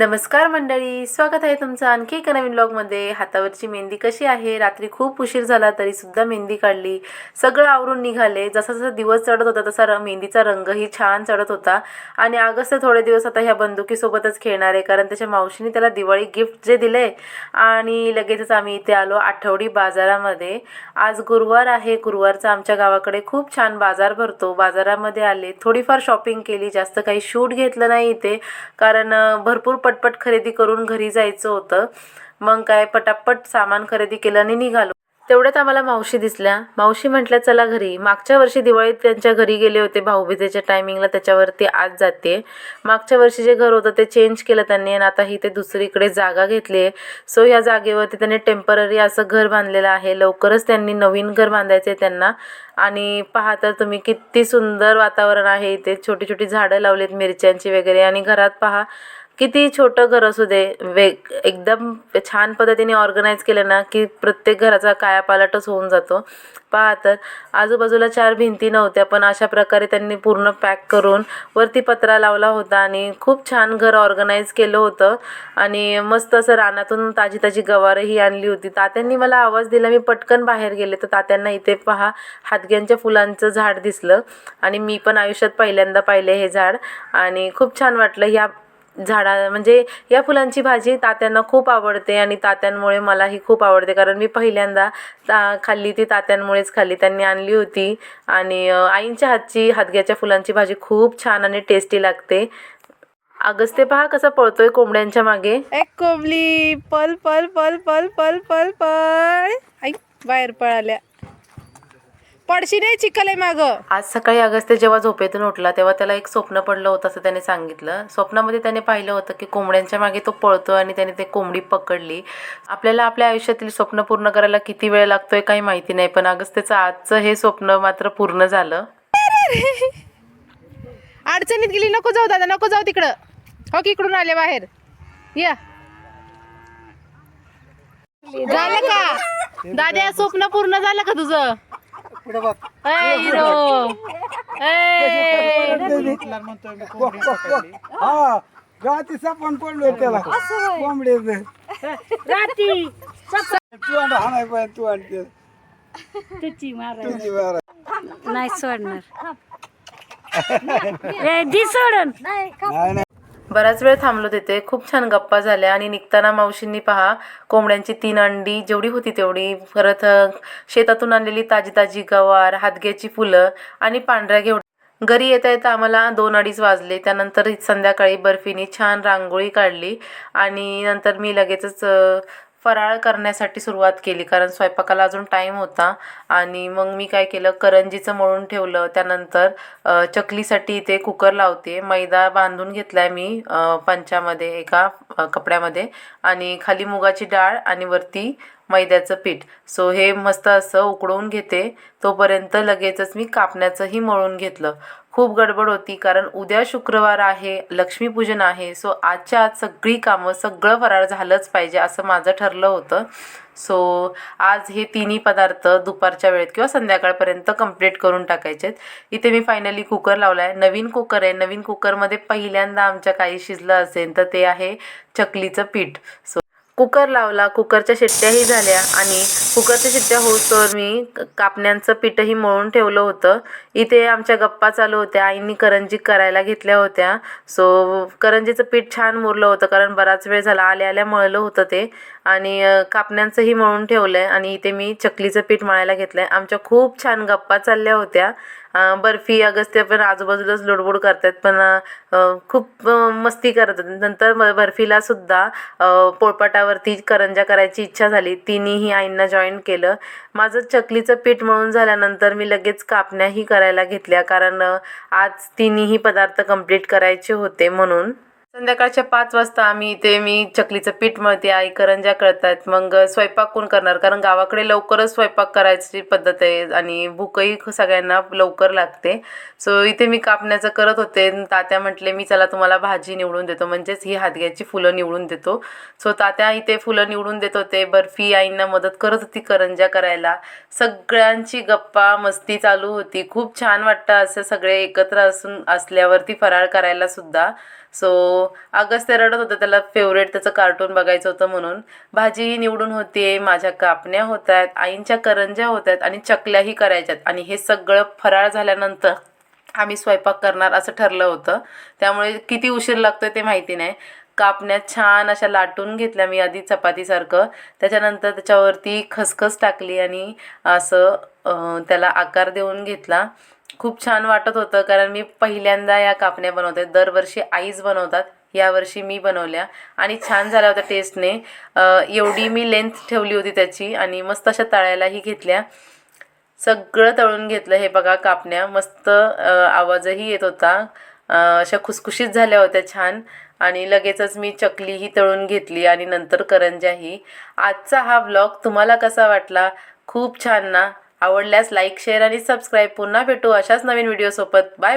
नमस्कार मंडळी स्वागत आहे तुमचं आणखी एका नवीन ब्लॉगमध्ये हातावरची मेहंदी कशी आहे? रात्री खूप उशीर झाला तरी सुद्धा मेहंदी काढली. सगळं आवरून निघाले. जसा जसा दिवस चढत होता तसा र मेहंदीचा रंगही छान चढत होता. आणि अगस्त थोडे दिवस आता ह्या बंदुकीसोबतच खेळणार आहे कारण त्याच्या मावशीने त्याला दिवाळी गिफ्ट जे दिले आणि लगेचच आम्ही इथे आलो आठवडी बाजारामध्ये. आज गुरुवार आहे. गुरुवारचा आमच्या गावाकडे खूप छान बाजार भरतो. बाजारामध्ये आले थोडीफार शॉपिंग केली. जास्त काही शूट घेतलं नाही इथे कारण भरपूर पटपट खरेदी करून घरी जायचं होतं. मग काय पटापट सामान खरेदी केलं आणि निघालो. तेवढ्यात आम्हाला मावशी दिसल्या. मावशी म्हटल्या चला घरी. मागच्या वर्षी दिवाळीत त्यांच्या घरी गेले होते. भाऊबीजेच्या टायमिंगला त्याच्यावरती आज जाते. मागच्या वर्षी जे घर होतं ते चेंज केलं त्यांनी आणि आता ही ते दुसरीकडे जागा घेतली आहे. सो या जागेवरती त्यांनी टेंपररी असं घर बांधलेलं आहे. लवकरच त्यांनी नवीन घर बांधायचं आहे त्यांना. आणि पहा तर तुम्ही किती सुंदर वातावरण आहे. इथे छोटी छोटी झाडं लावलीत मिरच्यांची वगैरे. आणि घरात पहा किती छोटं घर असू दे वेग एकदम छान पद्धतीने ऑर्गनाईज केलं ना की प्रत्येक घराचा कायापालटच होऊन जातो. पहा तर आजूबाजूला चार भिंती नव्हत्या पण अशा प्रकारे त्यांनी पूर्ण पॅक करून वरती पत्रा लावला होता आणि खूप छान घर ऑर्गनाईज केलं होतं. आणि मस्त असं रानातून ताजी ताजी गवारही आणली होती. तात्यांनी मला आवाज दिला मी पटकन बाहेर गेले. तर तात्यांना इथे पहा हातग्यांच्या फुलांचं झाड दिसलं. आणि मी पण आयुष्यात पहिल्यांदा पाहिले हे झाड. आणि खूप छान वाटलं. ह्या झाडा म्हणजे या फुलांची भाजी तात्यांना खूप आवडते आणि तात्यांमुळे मलाही खूप आवडते. कारण मी पहिल्यांदा ता खाल्ली ती तात्यांमुळेच खाल्ली. त्यांनी आणली होती आणि आईंच्या हातची हातग्याच्या फुलांची भाजी खूप छान आणि टेस्टी लागते. अगस्ते पहा कसा पळतोय कोंबड्यांच्या मागे. एक कोंबली पल पल पल पल पल पल पल ऐक बाहेर पळाल्या. पडशी नाही चिखल आहे माग. आज सकाळी अगस्त्य जेव्हा झोपेतून उठला तेव्हा त्याला एक स्वप्न पडलं होतं असं त्याने सांगितलं. स्वप्नामध्ये त्याने पाहिलं होतं की कोंबड्यांच्या मागे तो पळतो आणि त्याने ते कोंबडी पकडली. आपल्याला आपल्या आयुष्यातील स्वप्न पूर्ण करायला किती वेळ लागतोय काही माहिती नाही पण अगस्त्यचं आजचं हे स्वप्न मात्र पूर्ण झालं. अडचणीत गेली नको जाऊ दादा नको जाऊ तिकडं. हो की इकडून आले बाहेर. या. झालं का? दादा स्वप्न पूर्ण झालं का तुझं? ए, हिरो. ए. हा सापण पडलोय त्याला. कोंबडीच तू आणि हाणाय पाहिजे तू आणि ते. तुझी मारा नाही सोडणार. ए, दी सोडून. नाही नाही. बराच वेळ थांबलो तिथे. खूप छान गप्पा झाल्या आणि निघताना मावशींनी पहा कोंबड्यांची तीन अंडी जेवढी होती तेवढी. परत शेतातून आणलेली ताजी ताजी गवार हातग्याची फुलं आणि पांढऱ्या घेऊन घरी येता येता आम्हाला दोन अडीच वाजले. त्यानंतर संध्याकाळी बर्फीने छान रांगोळी काढली आणि नंतर मी लगेचच फराळ करण्यासाठी सुरुवात केली. कारण स्वयंपाकाला अजून टाईम होता. आणि मग मी काय केलं करंजीचं मळून ठेवलं. त्यानंतर चकलीसाठी इथे कुकर लावते. मैदा बांधून घेतला आहे मी पंचामध्ये एका कपड्यामध्ये. आणि खाली मुगाची डाळ आणि वरती मैद्याचं पीठ. सो हे मस्त असं उकडवून घेते. तोपर्यंत लगेचच मी कापण्याचंही मळून घेतलं. खूप गडबड होती कारण उद्या शुक्रवार आहे लक्ष्मीपूजन आहे. सो आजच्या आज सगळी कामं सगळं फराळ झालंच पाहिजे असं माझं ठरलं होतं. सो आज हे तिन्ही पदार्थ दुपारच्या वेळेत किंवा संध्याकाळपर्यंत कंप्लीट करून टाकायचे आहेत इथे मी फायनली कुकर लावला आहे नवीन कुकर आहे. नवीन कुकरमध्ये पहिल्यांदा आमच्या काही शिजलं असेल तर ते आहे चकलीचं पीठ. सो कुकर लावला कुकरच्या शिट्ट्याही झाल्या आणि कुकरच्या शिट्ट्या होतोवर मी. क- कापण्यांचं पीठही मळून ठेवलं होतं. इथे आमच्या गप्पा चालू होत्या. आईंनी करंजी करायला घेतल्या होत्या. सो करंजीचं पीठ छान मुरलं होतं कारण बराच वेळ झाला आल्या आल्या मळलं होतं ते. आणि कापण्यांचंही मळून ठेवलं आहे आणि इथे मी चकलीचं पीठ मळायला घेतलं आहे आमच्या खूप छान गप्पा चालल्या होत्या. बर्फी अगस्त्य पण आजूबाजूलाच लुडबुड करतात. पण खूप मस्ती करत होते. नंतर बर्फीला सुद्धा पोळपाटावरती करंजा करायची इच्छा झाली. तिन्हीही आईंना जॉईन केलं. माझं चकलीचं पीठ मळून झाल्यानंतर मी लगेच कापण्याही करायला घेतल्या कारण आज तिन्हीही पदार्थ कंप्लीट करायचे होते म्हणून. संध्याकाळच्या पाच वाजता आम्ही इथे मी चकलीचं पीठ मळते आई करंज्या करतात मग स्वयंपाक कोण करणार? कारण गावाकडे लवकरच स्वयंपाक करायची पद्धत आहे आणि भूकही सगळ्यांना लवकर लागते. सो इथे मी कापण्याचं करत होते. तात्या म्हटले मी चला तुम्हाला भाजी निवडून देतो. म्हणजेच ही हातग्याची फुलं निवडून देतो. सो तात्या इथे फुलं निवडून देत होते. बर्फी आईंना मदत करत होती करंज्या करायला. सगळ्यांची गप्पा मस्ती चालू होती. खूप छान वाटतं असं सगळे एकत्र असून असल्यावरती फराळ करायला सुद्धा. सो अगस्त ते रडत होतं त्याला फेवरेट त्याचं कार्टून बघायचं होतं म्हणून. भाजीही निवडून होते माझ्या कापण्या होत आहेत आईंच्या करंज्या होत आहेत आणि चकल्याही करायच्यात. आणि हे सगळं फराळ झाल्यानंतर आम्ही स्वयंपाक करणार असं ठरलं होतं. त्यामुळे किती उशीर लागतो ते माहिती नाही. कापण्या छान अशा लाटून घेतल्या मी आधी चपातीसारखं. त्याच्यानंतर त्याच्यावरती खसखस टाकली आणि असं त्याला आकार देऊन घेतला. खूप छान वाटत होतं कारण मी पहिल्यांदा या कापण्या बनवते. दरवर्षी आईच बनवतात यावर्षी मी बनवल्या. आणि छान झाल्या होत्या टेस्टने एवढी मी लेंथ ठेवली होती त्याची आणि मस्त अशा तळायलाही घेतल्या. सगळं तळून घेतलं हे बघा कापण्या. मस्त आवाजही येत होता. अशा खुसखुशीत झाल्या होत्या छान. आणि लगेचच मी चकलीही तळून घेतली आणि नंतर करंज्याही. आजचा हा ब्लॉग तुम्हाला कसा वाटला? खूप छान ना? आवडल्यास लाईक शेअर आणि सबस्क्राईब पुन्हा भेटू अशाच नवीन व्हिडिओसोबत बाय बाय